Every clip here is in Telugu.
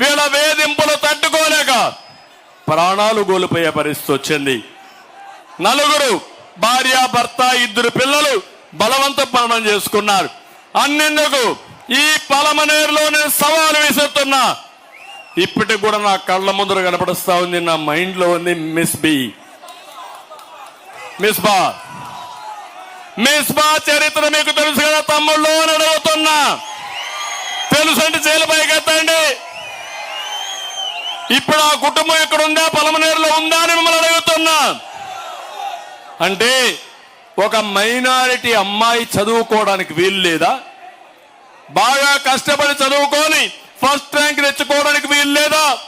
వీళ్ళ వేధింపులు తట్టుకోలేక ప్రాణాలు కోల్పోయే పరిస్థితి వచ్చింది. నలుగురు భార్య భర్త ఇద్దరు పిల్లలు బలవంత మరణం చేసుకున్నారు. అన్నెందుకు ఈ పలమనేరులో నేను సవాలు విసురుతున్నా. ఇప్పటికి కూడా నా కళ్ళ ముందర కనపడుస్తా ఉంది నా మైండ్లో ఉంది మిస్ బి. మిస్ బా. మిస్ బా చరిత్ర మీకు తెలుసు కదా తమ్ముళ్ళు అని అడుగుతున్నా. తెలుసు అంటే చేలపై ఎత్తండి ఇప్పుడు ఆ కుటుంబం ఎక్కడుందా? ఉందా పలమనేరులో ఉందా అని మిమ్మల్ని అడుగుతున్నా. అంటే ఒక మైనారిటీ అమ్మాయి చదువుకోవడానికి వీలు లేదా? బాగా కష్టపడి చదువుకొని ఫస్ట్ ర్యాంక్ తెచ్చుకోవడానికి వీలు లేదా?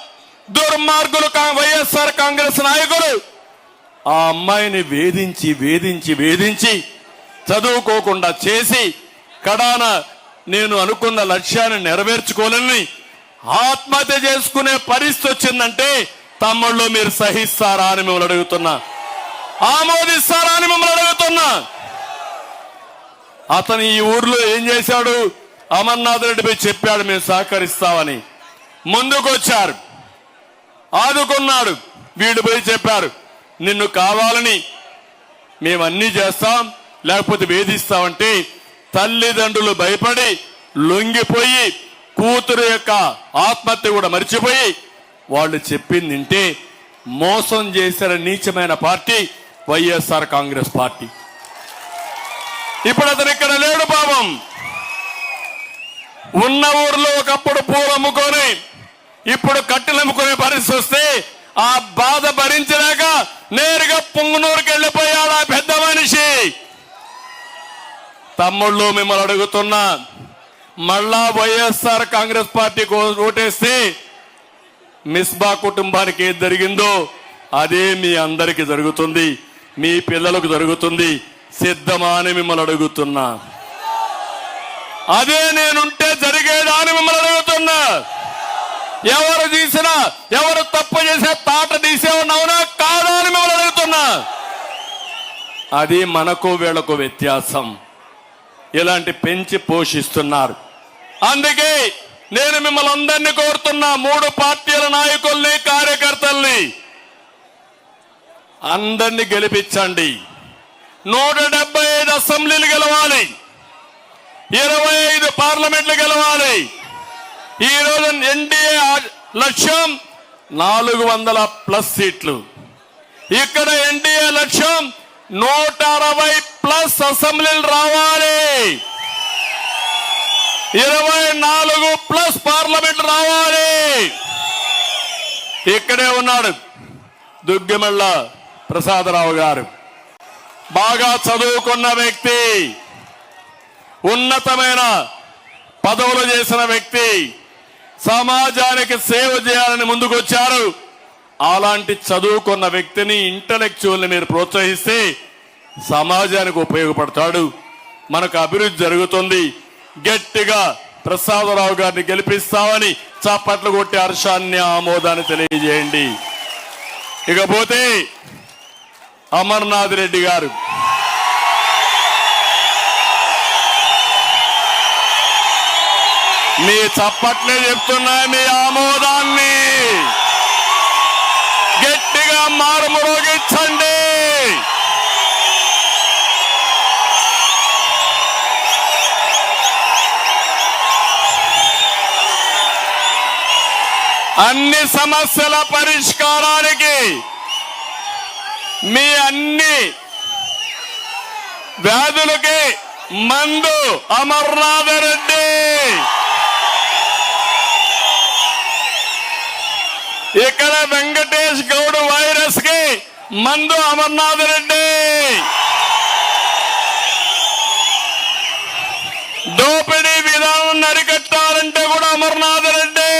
దుర్మార్గులు కా- వైఎస్ఆర్ కాంగ్రెస్ నాయకులు ఆ అమ్మాయిని వేధించి వేధించి వేధించి చదువుకోకుండా చేసి కడాన నేను అనుకున్న లక్ష్యాన్ని నెరవేర్చుకోలేని ఆత్మహత్య చేసుకునే పరిస్థితి వచ్చిందంటే తమ్ముళ్ళు మీరు సహిస్తారా అని మిమ్మల్ని అడుగుతున్నా. ఆమోదిస్తారా అని మిమ్మల్ని అడుగుతున్నా. అతను ఈ ఊర్లో ఏం చేశాడు? అమర్నాథ్ రెడ్డి పోయి చెప్పాడు మేము సహకరిస్తామని. ముందుకు వచ్చారు ఆదుకున్నాడు. వీడు పోయి చెప్పారు నిన్ను కావాలని మేమన్నీ చేస్తాం లేకపోతే వేధిస్తామంటే తల్లిదండ్రులు భయపడి లొంగిపోయి కూతురు యొక్క ఆత్మహత్య కూడా మర్చిపోయి వాళ్ళు చెప్పింది వింటే మోసం చేసిన నీచమైన పార్టీ వైఎస్ఆర్ కాంగ్రెస్ పార్టీ. ఇప్పుడు అతను ఇక్కడ లేడు పాపం. ఉన్న ఊర్లో ఒకప్పుడు పూలు అమ్ముకొని ఇప్పుడు కట్టెలు అమ్ముకునే పరిస్థితి వస్తే ఆ బాధ భరించలేక నేరుగా పొంగునూరుకి వెళ్ళిపోయాడు ఆ పెద్ద మనిషి. తమ్ముళ్ళు మిమ్మల్ని అడుగుతున్నా మళ్ళా వైఎస్ఆర్ కాంగ్రెస్ పార్టీకి ఓటేస్తే మిస్బా కుటుంబానికి ఏది జరిగిందో అదే మీ అందరికి జరుగుతుంది మీ పిల్లలకు జరుగుతుంది సిద్ధమా అని మిమ్మల్ని అడుగుతున్నా. అదే నేనుంటే జరిగేదాని మిమ్మల్ని అడుగుతున్నా. ఎవరు తీసినా ఎవరు తప్పు చేసే తాట తీసేవున్నావునా కాదా అని మిమ్మల్ని అడుగుతున్నా. అది మనకు వీళ్ళకు వ్యత్యాసం. ఇలాంటి పెంచి పోషిస్తున్నారు. అందుకే నేను మిమ్మల్ని అందరినీ కోరుతున్నా మూడు పార్టీల నాయకుల్ని కార్యకర్తల్ని. అందరినీ గెలిపించండి. నూట డెబ్బై ఐదు అసెంబ్లీలు గెలవాలి. ఇరవై ఐదు పార్లమెంట్లు గెలవాలి. ఈరోజు ఎన్డీఏ లక్ష్యం నాలుగు వందల ప్లస్ సీట్లు. ఇక్కడ ఎన్డీఏ లక్ష్యం నూట అరవై ప్లస్ అసెంబ్లీలు రావాలి. ఇరవై నాలుగు ప్లస్ పార్లమెంట్ రావాలి. ఇక్కడే ఉన్నాడు దుగ్గిమళ్ళ ప్రసాదరావు గారు. బాగా చదువుకున్న వ్యక్తి ఉన్నతమైన పదవులు చేసిన వ్యక్తి సమాజానికి సేవ చేయాలని ముందుకొచ్చారు. అలాంటి చదువుకున్న వ్యక్తిని ఇంటలెక్చువల్ని మీరు ప్రోత్సహిస్తే సమాజానికి ఉపయోగపడతాడు. మనకు అభివృద్ధి జరుగుతుంది. గట్టిగా ప్రసాదరావు గారిని గెలిపిస్తామని చప్పట్లు కొట్టి హర్షాన్ని ఆమోదాన్ని తెలియజేయండి. ఇకపోతే అమర్నాథ్ రెడ్డి గారు. మీ చప్పట్లే చెప్తున్నా మీ ఆమోదాన్ని. గట్టిగా మారుమరోగించండి అన్ని సమస్యల పరిష్కారానికి మీ అన్ని వ్యాధులకి మందు అమర్నాథ రెడ్డి ఇక్కడ వెంకటేష్ గౌడ్ వైరస్కి మందు అమర్నాథ్ రెడ్డి దోపిడీ విధానం నరికట్టాలంటే కూడా అమర్నాథ్ రెడ్డి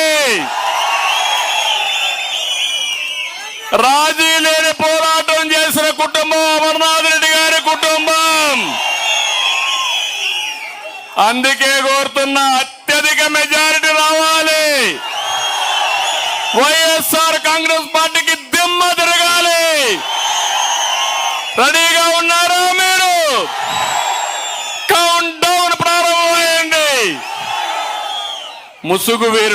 రాజీ లేని పోరాటం చేసిన కుటుంబం అమర్నాథ్ రెడ్డి గారి కుటుంబం. అందుకే కోరుతున్న అత్యధిక మెజారిటీ రావాలి. వైఎస్ఆర్ కాంగ్రెస్ పార్టీకి దిమ్మ తిరగాలి. రెడీగా ఉన్నారా మీరు? కౌంట్ డౌన్ ప్రారంభమైంది. ముసుగు వీరు